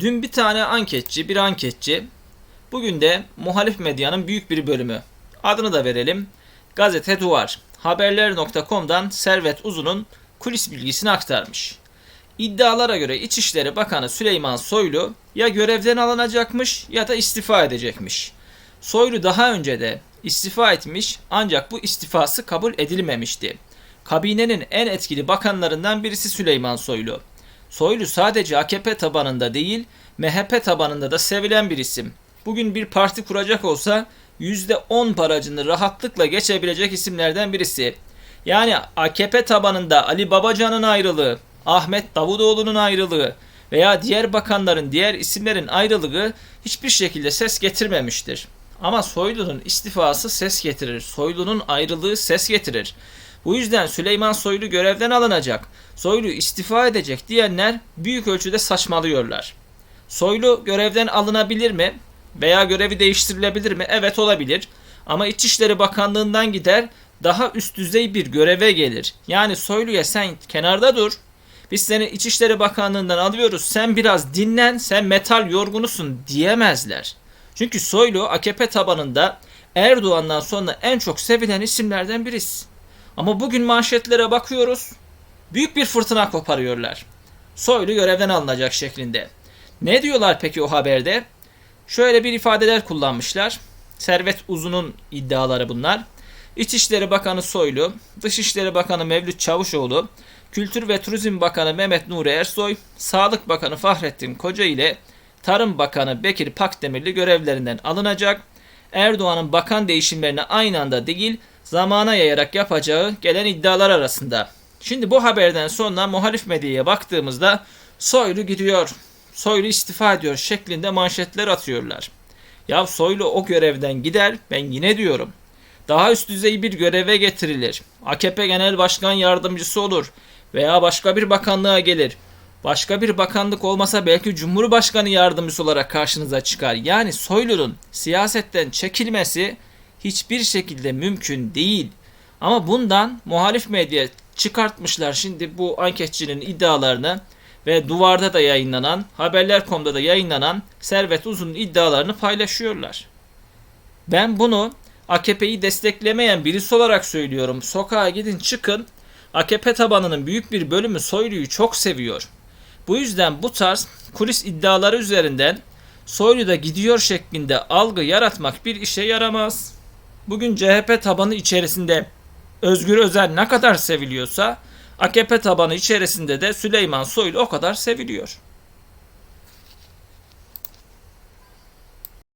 Dün bir tane anketçi, bir anketçi, bugün de muhalif medyanın büyük bir bölümü, adını da verelim, Gazete Duvar, haberler.com'dan Servet Uzun'un kulis bilgisini aktarmış. İddialara göre İçişleri Bakanı Süleyman Soylu ya görevden alınacakmış ya da istifa edecekmiş. Soylu daha önce de istifa etmiş ancak bu istifası kabul edilmemişti. Kabinenin en etkili bakanlarından birisi Süleyman Soylu. Soylu sadece AKP tabanında değil, MHP tabanında da sevilen bir isim. Bugün bir parti kuracak olsa %10 barajını rahatlıkla geçebilecek isimlerden birisi. Yani AKP tabanında Ali Babacan'ın ayrılığı, Ahmet Davutoğlu'nun ayrılığı veya diğer bakanların, diğer isimlerin ayrılığı hiçbir şekilde ses getirmemiştir. Ama Soylu'nun istifası ses getirir. Soylu'nun ayrılığı ses getirir. Bu yüzden Süleyman Soylu görevden alınacak, Soylu istifa edecek diyenler büyük ölçüde saçmalıyorlar. Soylu görevden alınabilir mi? Veya görevi değiştirilebilir mi? Evet olabilir. Ama İçişleri Bakanlığı'ndan gider daha üst düzey bir göreve gelir. Yani Soylu'ya sen kenarda dur. Biz seni İçişleri Bakanlığı'ndan alıyoruz. Sen biraz dinlen. Sen metal yorgunusun diyemezler. Çünkü Soylu AKP tabanında Erdoğan'dan sonra en çok sevilen isimlerden birisi. Ama bugün manşetlere bakıyoruz. Büyük bir fırtına koparıyorlar. Soylu görevden alınacak şeklinde. Ne diyorlar peki o haberde? Şöyle bir ifadeler kullanmışlar. Servet Uzun'un iddiaları bunlar. İçişleri Bakanı Soylu, Dışişleri Bakanı Mevlüt Çavuşoğlu, Kültür ve Turizm Bakanı Mehmet Nuri Ersoy, Sağlık Bakanı Fahrettin Koca ile Tarım Bakanı Bekir Pakdemirli görevlerinden alınacak. Erdoğan'ın bakan değişimlerini aynı anda değil, zamana yayarak yapacağı gelen iddialar arasında. Şimdi bu haberden sonra muhalif medyaya baktığımızda Soylu gidiyor, Soylu istifa ediyor şeklinde manşetler atıyorlar. Ya Soylu o görevden gider ben yine diyorum. Daha üst düzey bir göreve getirilir. AKP Genel Başkan Yardımcısı olur veya başka bir bakanlığa gelir. Başka bir bakanlık olmasa belki Cumhurbaşkanı yardımcısı olarak karşınıza çıkar. Yani Soylu'nun siyasetten çekilmesi hiçbir şekilde mümkün değil. Ama bundan muhalif medya çıkartmışlar şimdi bu anketçinin iddialarını ve duvarda da yayınlanan, haberler.com'da da yayınlanan Servet Uzun'un iddialarını paylaşıyorlar. Ben bunu AKP'yi desteklemeyen birisi olarak söylüyorum. Sokağa gidin çıkın. AKP tabanının büyük bir bölümü Soylu'yu çok seviyor. Bu yüzden bu tarz kulis iddiaları üzerinden Soylu da gidiyor şeklinde algı yaratmak bir işe yaramaz. Bugün CHP tabanı içerisinde Özgür Özel ne kadar seviliyorsa AKP tabanı içerisinde de Süleyman Soylu o kadar seviliyor.